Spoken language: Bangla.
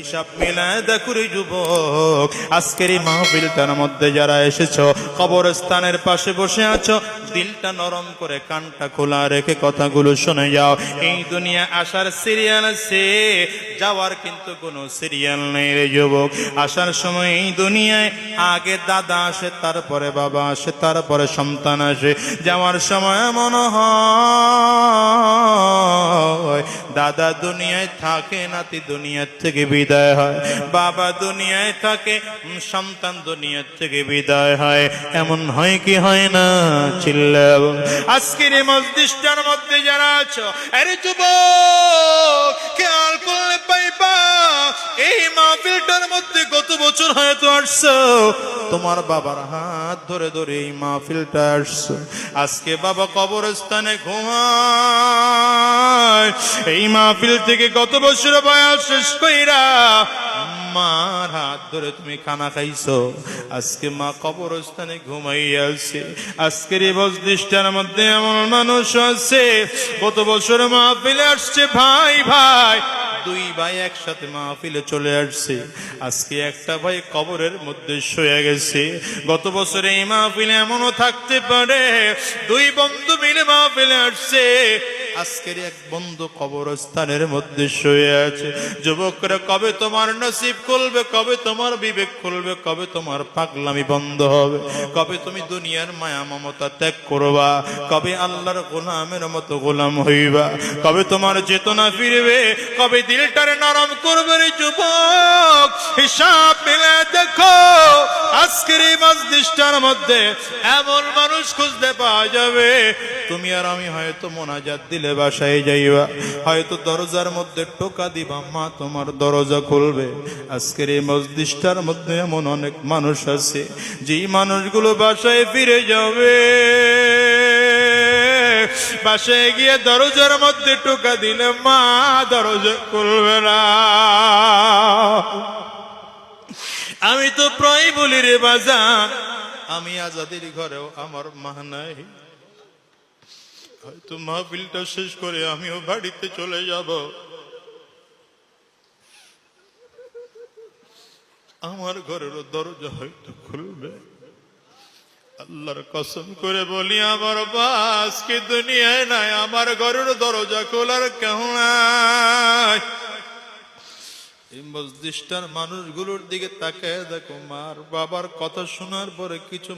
হিসাব মিলায় দেখো রে যুবক, আজকের এই মাহফিলটার মধ্যে যারা এসেছ, কবরস্থানের পাশে বসে আছো, দিলটা নরম করে কানটা খোলা রেখে কথাগুলো শুনে যাও। এই দুনিয়া আসার সিরিয়াল আছে, যাওয়ার কিন্তু কোনো সিরিয়াল নেই রে যুবক। আসার সময় এই দুনিয়ায় আগে দাদা আসে, তারপরে বাবা আসে, তারপরে সন্তান আসে। যাওয়ার সময় মনে হয় দাদা দুনিয়ায় থাকে, নাতি দুনিয়ার থেকে বিদায় হয়। বাবা দুনিয়ায় থাকে সন্তান দুনিয়ার থেকে বিদায় হয়। এমন হয় কি হয় না চিল্লাব আজকের এই মসজিদটার মধ্যে যারা আছো, আরে যুবক, খেয়াল করলে পাইবা, এই মাহফিলটার মধ্যে গত বছর হয়তো আসছো। তোমার বাবার হাত ধরে ধরে এই মাহফিলটা আসছো। আজকে বাবা কবরস্থানে ঘুমায়। এই মাহফিল থেকে গত বছর বয়স শেষ কইরা মার হাত ধরে তুমি খানা খাইছো। আজকে মা কবরস্থানে ঘুমাই আছে। আজকের এই বসদিষ্টার মধ্যে এমন মানুষ আছে। গত বছর মাহফিলে আসছে ভাই ভাই। দুই ভাই একসাথে মাহফিলে চলে আসছে। আজকে একটা ভাই কবরের মধ্যে শুয়ে গেছে। গত বছর এই মাহফিলে এমনও থাকতে পারে, দুই বন্ধু মিলে মাহফিলে আসছে। আজকের এক বন্ধু কবরস্থানের মধ্যে শুয়ে আছে। যুবকরা, কবে তোমার নসিব খুলবে? কবে তোমার বিবেক খুলবে? কবে তোমার পাগলামি বন্ধ হবে? কবে তুমি দুনিয়ার মায়া, মমতা ত্যাগ করবা? কবে আল্লাহর গোলামের মতো গোলাম হইবা? কবে তোমার চেতনা ফিরবে? কবে দিলটারে নরম করবে যুবক? হিসাব আজকের এই মসজিদটার মধ্যে এমন মানুষ খুঁজতে পাওয়া যাবে। তুমি আর আমি হয়তো মোনাজাত দিলে বাসায় যাইবা। হয়তো দরজার মধ্যে টোকা দিবা, মা, তোমার দরজা খুলবে। আজকের এই মসজিদটার মধ্যে এমন অনেক মানুষ আছে, যেই মানুষগুলো বাসায় ফিরে যাবে। বাসায় গিয়ে দরজার মধ্যে টোকা দিলে, মা, দরজা খুলবে না। তো প্রায় বলি রে বাজান আমি আজাদের ঘরেও আমার মা নাই। হয়তো মাহফিলটা শেষ করে আমিও বাড়িতে চলে যাব। আমার ঘরের দরজা হয়তো খুলবে। আল্লাহর কসম করে বলি, আমার বাস কি দুনিয়ায় নাই? আমার ঘরের দরজা খোলার কেউ নাই। এই মসজিদটার মানুষগুলোর দিকে তাকে দেখো মার বাবার কথা শোনার পরে কিছু